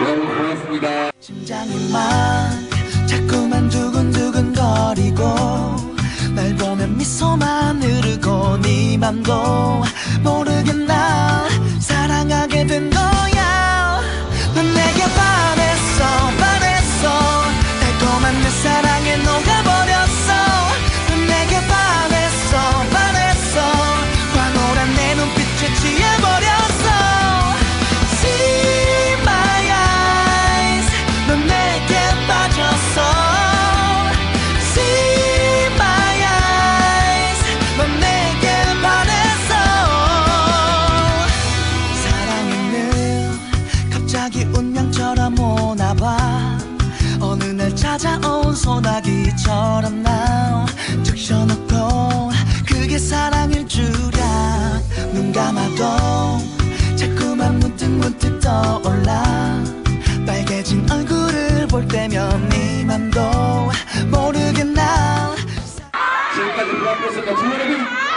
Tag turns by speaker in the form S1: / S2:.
S1: 여러분 고맙습니다.
S2: 심장이 막 자꾸만 두근두근 거리고 날 보면 미소만 흐르고 네 맘도 모르게 날 사랑하게 된 거야. 넌 내게 반했어 반했어. 달콤한 내 사랑에 녹아 찾아온 소나기처럼 날 적셔놓고 그게 사랑일 줄이야. 눈 감아도 자꾸만 문득 문득 떠올라. 빨개진 얼굴을 볼 때면 네 맘도 모르게 날
S1: 지금까지 두 여러분